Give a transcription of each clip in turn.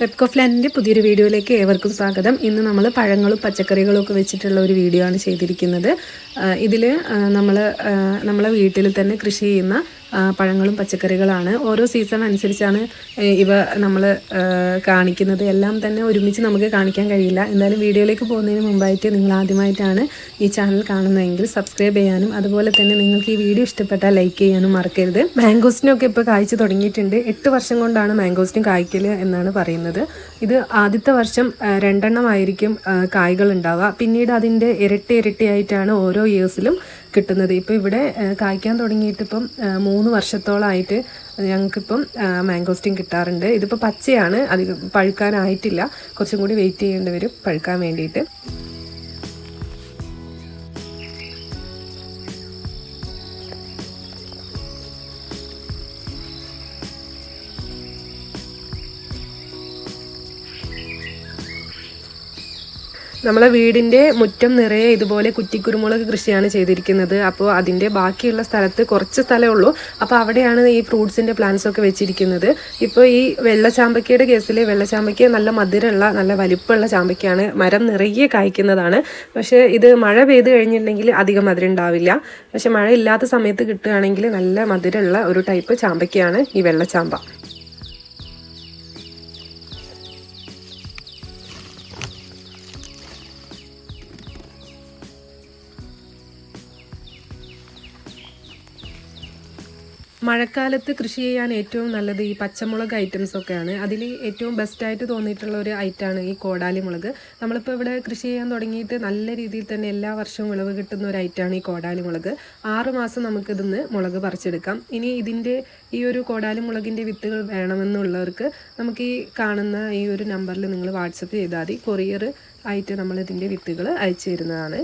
പെപ്കോ ഫ്ലാനിന്റെ പുതിയൊരു വീഡിയോയിലേക്ക് ഏവർക്കും സ്വാഗതം. ഇന്ന് നമ്മൾ പഴങ്ങളും പച്ചക്കറികളും ഒക്കെ വെച്ചിട്ടുള്ള ഒരു വീഡിയോ ആണ് ചെയ്തിരിക്കുന്നത് ഇതിൽ നമ്മൾ നമ്മളെ വീട്ടിൽ തന്നെ കൃഷി ചെയ്യുന്ന പഴങ്ങളും പച്ചക്കറികളാണ്. ഓരോ സീസൺ അനുസരിച്ചാണ് ഇവ നമ്മൾ കാണിക്കുന്നത്. എല്ലാം തന്നെ ഒരുമിച്ച് നമുക്ക് കാണിക്കാൻ കഴിയില്ല. എന്തായാലും വീഡിയോയിലേക്ക് പോകുന്നതിന് മുമ്പായിട്ട് നിങ്ങൾ ആദ്യമായിട്ടാണ് ഈ ചാനൽ കാണുന്നതെങ്കിൽ സബ്സ്ക്രൈബ് ചെയ്യാനും അതുപോലെ തന്നെ നിങ്ങൾക്ക് ഈ വീഡിയോ ഇഷ്ടപ്പെട്ടാൽ ലൈക്ക് ചെയ്യാനും മറക്കരുത്. മാംഗോസ്റ്റിനൊക്കെ ഇപ്പോൾ കായ്ച്ചു തുടങ്ങിയിട്ടുണ്ട്. എട്ട് വർഷം കൊണ്ടാണ് മാംഗോസ്റ്റിൻ കായ്ക്കൽ എന്നാണ് പറയുന്നത്. ഇത് ആദ്യത്തെ വർഷം രണ്ടെണ്ണമായിരിക്കും കായ്കൾ ഉണ്ടാവുക. പിന്നീട് അതിന്റെ ഇരട്ടി ഇരട്ടിയായിട്ടാണ് ഓരോ ഇയേഴ്സിലും കിട്ടുന്നത്. ഇപ്പോൾ ഇവിടെ കായ്ക്കാൻ തുടങ്ങിയിട്ട് ഇപ്പം മൂന്ന് വർഷത്തോളമായിട്ട് ഞങ്ങൾക്കിപ്പം മാംഗോസ്റ്റിൻ കിട്ടാറുണ്ട്. ഇതിപ്പോൾ പച്ചയാണ് അധികം പഴുക്കാനായിട്ടില്ല. കുറച്ചും കൂടി വെയിറ്റ് ചെയ്യേണ്ടി വരും പഴുക്കാൻ വേണ്ടിയിട്ട്. നമ്മളെ വീടിന്റെ മുറ്റം നിറയെ ഇതുപോലെ കുറ്റിക്കുരുമുളക് കൃഷിയാണ് ചെയ്തിരിക്കുന്നത്. അപ്പോൾ അതിന്റെ ബാക്കിയുള്ള സ്ഥലത്ത് കുറച്ച് സ്ഥലമേ ഉള്ളൂ. അപ്പോൾ അവിടെയാണ് ഈ ഫ്രൂട്ട്സിന്റെ പ്ലാന്റ്സ് ഒക്കെ വെച്ചിരിക്കുന്നത്. ഇപ്പോൾ ഈ വെള്ളച്ചാമ്പക്കയുടെ കേസിൽ വെള്ളച്ചാമ്പയ്ക്ക നല്ല മധുരമുള്ള നല്ല വലിപ്പമുള്ള ചാമ്പയ്ക്കാണ് മരം നിറയെ കായ്ക്കുന്നതാണ്. പക്ഷേ ഇത് മഴ പെയ്ത് കഴിഞ്ഞിട്ടുണ്ടെങ്കിൽ അധികം മധുരം ഉണ്ടാവില്ല. പക്ഷേ മഴ ഇല്ലാത്ത സമയത്ത് കിട്ടുകയാണെങ്കിൽ നല്ല മധുരമുള്ള ഒരു ടൈപ്പ് ചാമ്പയ്ക്കയാണ് ഈ വെള്ളച്ചാമ്പ. മഴക്കാലത്ത് കൃഷി ചെയ്യാൻ ഏറ്റവും നല്ലത് ഈ പച്ചമുളക് ഐറ്റംസ് ഒക്കെയാണ്. അതിൽ ഏറ്റവും ബെസ്റ്റായിട്ട് തോന്നിയിട്ടുള്ള ഒരു ഐറ്റമാണ് ഈ കോടാലി മുളക്. നമ്മളിപ്പോൾ ഇവിടെ കൃഷി ചെയ്യാൻ തുടങ്ങിയിട്ട് നല്ല രീതിയിൽ തന്നെ എല്ലാ വർഷവും വിളവ് കിട്ടുന്ന ഒരു ഐറ്റമാണ് ഈ കോടാലി മുളക്. ആറ് മാസം നമുക്കിതിന്ന് മുളക് പറിച്ചെടുക്കാം. ഇനി ഇതിന്റെ ഈ ഒരു കോടാലി മുളകിന്റെ വിത്തുകൾ വേണമെന്നുള്ളവർക്ക് നമുക്ക് ഈ കാണുന്ന ഈ ഒരു നമ്പറിൽ നിങ്ങൾ വാട്സപ്പ് ചെയ്താൽ മതി. കൊറിയർ ആയിട്ട് നമ്മളിതിന്റെ വിത്തുകൾ അയച്ചു തരുന്നതാണ്.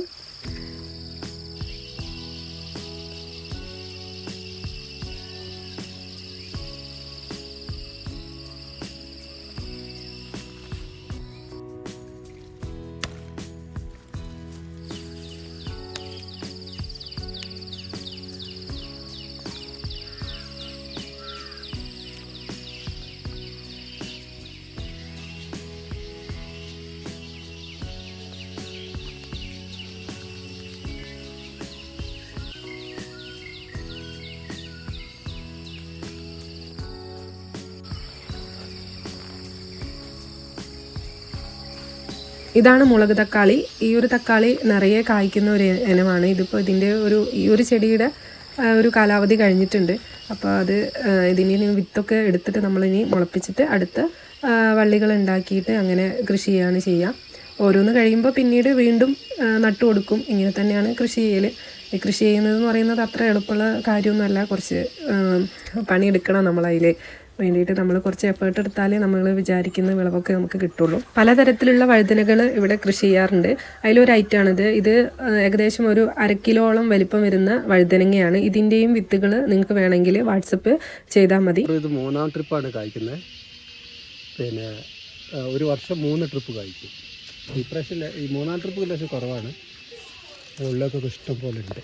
ഇതാണ് മുളക് തക്കാളി. ഈ ഒരു തക്കാളി നിറയെ കായ്ക്കുന്ന ഒരു ഇനമാണ്. ഇതിപ്പോൾ ഇതിന്റെ ഒരു ഈ ഒരു ചെടിയുടെ ഒരു കാലാവധി കഴിഞ്ഞിട്ടുണ്ട്. അപ്പോൾ അത് ഇതിന് വിത്തൊക്കെ എടുത്തിട്ട് നമ്മളിനി മുളപ്പിച്ചിട്ട് അടുത്ത വള്ളികൾ ഉണ്ടാക്കിയിട്ട് അങ്ങനെ കൃഷി ചെയ്യാണ് ചെയ്യുക ഓരോന്ന് കഴിയുമ്പോൾ പിന്നീട് വീണ്ടും നട്ടു കൊടുക്കും. ഇങ്ങനെ തന്നെയാണ് കൃഷി ചെയ്യൽ കൃഷി ചെയ്യുന്നത് എന്ന് പറയുന്നത് അത്ര എളുപ്പമുള്ള കാര്യമൊന്നുമല്ല. കുറച്ച് പണിയെടുക്കണം നമ്മളതിൽ വേണ്ടിയിട്ട് നമ്മൾ കുറച്ച് എഫേർട്ട് എടുത്താലേ നമ്മൾ വിചാരിക്കുന്ന വിളവൊക്കെ നമുക്ക് കിട്ടുള്ളൂ. പലതരത്തിലുള്ള വഴുതനകൾ ഇവിടെ കൃഷി ചെയ്യാറുണ്ട്. അതിലൊരു ഐറ്റാണിത് ഇത് ഏകദേശം ഒരു അര വലിപ്പം വരുന്ന വഴുതനങ്ങയാണ്. ഇതിന്റെയും വിത്തുകൾ നിങ്ങൾക്ക് വേണമെങ്കിൽ വാട്സപ്പ് ചെയ്താൽ മതി. ഇത് മൂന്നാം ട്രിപ്പാണ് കായ്ക്കുന്നത്. പിന്നെ ഒരു വർഷം മൂന്ന് ട്രിപ്പ് കായ്ക്കും. ഇപ്രാവശ്യം ഈ മൂന്നാം ട്രിപ്പ് ലേശം കുറവാണ്. ഉള്ളൊക്കെ ഇഷ്ടം പോലെ ഉണ്ട്.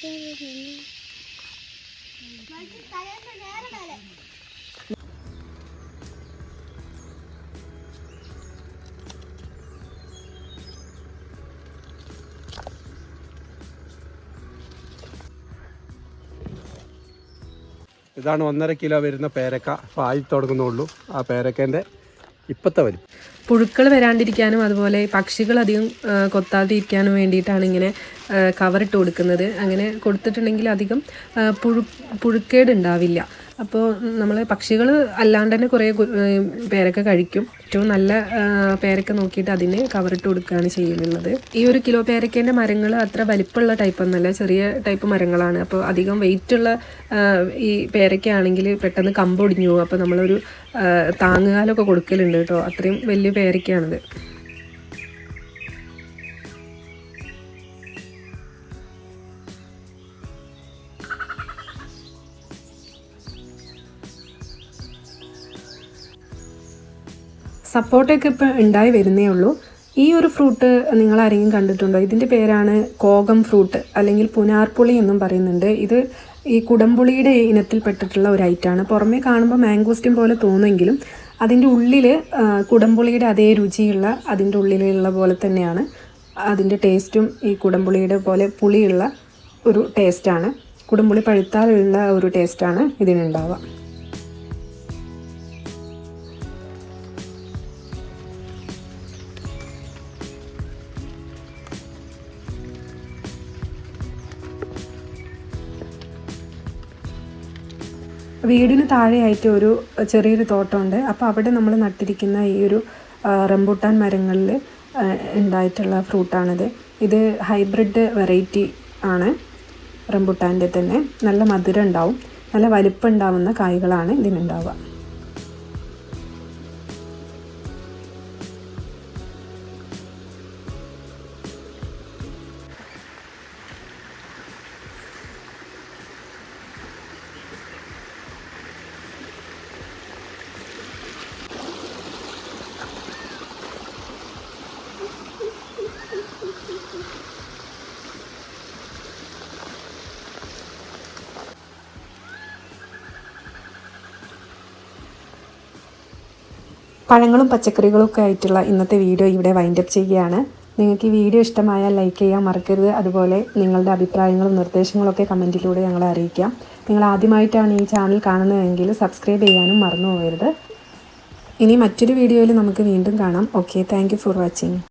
ഇതാണ് ഒന്നര കിലോ വരുന്ന പേരക്ക. ആയി തുടങ്ങുന്നുള്ളൂ. ആ പേരക്കേന്റെ ഇപ്പോഴത്തെ വരും പുഴുക്കൾ വരാണ്ടിരിക്കാനും അതുപോലെ പക്ഷികൾ അധികം കൊത്താതിരിക്കാനും വേണ്ടിയിട്ടാണ് ഇങ്ങനെ കവറിട്ട് കൊടുക്കുന്നത്. അങ്ങനെ കൊടുത്തിട്ടുണ്ടെങ്കിൽ അധികം പുഴു പുഴുക്കേട് ഉണ്ടാവില്ല അപ്പോൾ നമ്മൾ പക്ഷികൾ അല്ലാണ്ട് തന്നെ കുറേ പേരൊക്കെ കഴിക്കും. ഏറ്റവും നല്ല പേരൊക്കെ നോക്കിയിട്ട് അതിന് കവറിട്ട് കൊടുക്കുകയാണ് ചെയ്യുന്നത്. ഈ ഒരു കിലോ പേരക്കേന്റെ മരങ്ങൾ അത്ര വലിപ്പമുള്ള ടൈപ്പ് ഒന്നല്ല ചെറിയ ടൈപ്പ് മരങ്ങളാണ്. അപ്പോൾ അധികം വെയിറ്റുള്ള ഈ പേരക്ക ആണെങ്കിൽ പെട്ടെന്ന് കമ്പൊടിഞ്ഞു പോകും. അപ്പോൾ നമ്മളൊരു താങ്ങുകാലൊക്കെ കൊടുക്കലുണ്ട് കേട്ടോ. അത്രയും വലിയ പേരക്കയാണിത് സപ്പോർട്ടൊക്കെ ഇപ്പോൾ ഉണ്ടായി വരുന്നേ ഉള്ളൂ. ഈ ഒരു ഫ്രൂട്ട് നിങ്ങൾ ആരെങ്കിലും കണ്ടിട്ടുണ്ടോ? ഇതിന്റെ പേരാണ് കോകം ഫ്രൂട്ട് അല്ലെങ്കിൽ പുനാർപ്പുളി എന്നും പറയുന്നുണ്ട്. ഇത് ഈ കുടംപുളിയുടെ ഇനത്തിൽപ്പെട്ടിട്ടുള്ള ഒരു ഐറ്റമാണ് പുറമേ കാണുമ്പോൾ മാംഗോസ്റ്റിൻ പോലെ തോന്നുമെങ്കിലും അതിന്റെ ഉള്ളിൽ കുടംപുളിയുടെ അതേ രുചിയുള്ള അതിന്റെ ഉള്ളിലുള്ള പോലെ തന്നെയാണ്. അതിന്റെ ടേസ്റ്റും ഈ കുടംപുളിയുടെ പോലെ പുളിയുള്ള ഒരു ടേസ്റ്റാണ്. കുടംപുളി പഴുത്താലുള്ള ഒരു ടേസ്റ്റാണ് ഇതിനുണ്ടാവുക. വീടിന് താഴെയായിട്ട് ഒരു ചെറിയൊരു തോട്ടമുണ്ട്. അപ്പോൾ അവിടെ നമ്മൾ നട്ടിരിക്കുന്ന ഈ ഒരു റംബൂട്ടാൻ മരങ്ങളിൽ ഉണ്ടായിട്ടുള്ള ഫ്രൂട്ടാണിത്. ഇത് ഹൈബ്രിഡ് വെറൈറ്റി ആണ് റംബൂട്ടാന്റെ തന്നെ. നല്ല മധുരം ഉണ്ടാവും. നല്ല വലിപ്പം ഉണ്ടാവുന്ന കായ്കളാണ് ഇതിനുണ്ടാവുക. പഴങ്ങളും പച്ചക്കറികളും ഒക്കെ ആയിട്ടുള്ള ഇന്നത്തെ വീഡിയോ ഇവിടെ വൈൻഡപ്പ് ചെയ്യുകയാണ്. നിങ്ങൾക്ക് ഈ വീഡിയോ ഇഷ്ടമായാൽ ലൈക്ക് ചെയ്യാൻ മറക്കരുത്. അതുപോലെ നിങ്ങളുടെ അഭിപ്രായങ്ങളും നിർദ്ദേശങ്ങളൊക്കെ കമന്റിലൂടെ ഞങ്ങളെ അറിയിക്കാം. നിങ്ങൾ ആദ്യമായിട്ടാണ് ഈ ചാനൽ കാണുന്നതെങ്കിൽ സബ്സ്ക്രൈബ് ചെയ്യാനും മറന്നു പോകരുത്. ഇനി മറ്റൊരു വീഡിയോയിൽ നമുക്ക് വീണ്ടും കാണാം. Okay thank for watching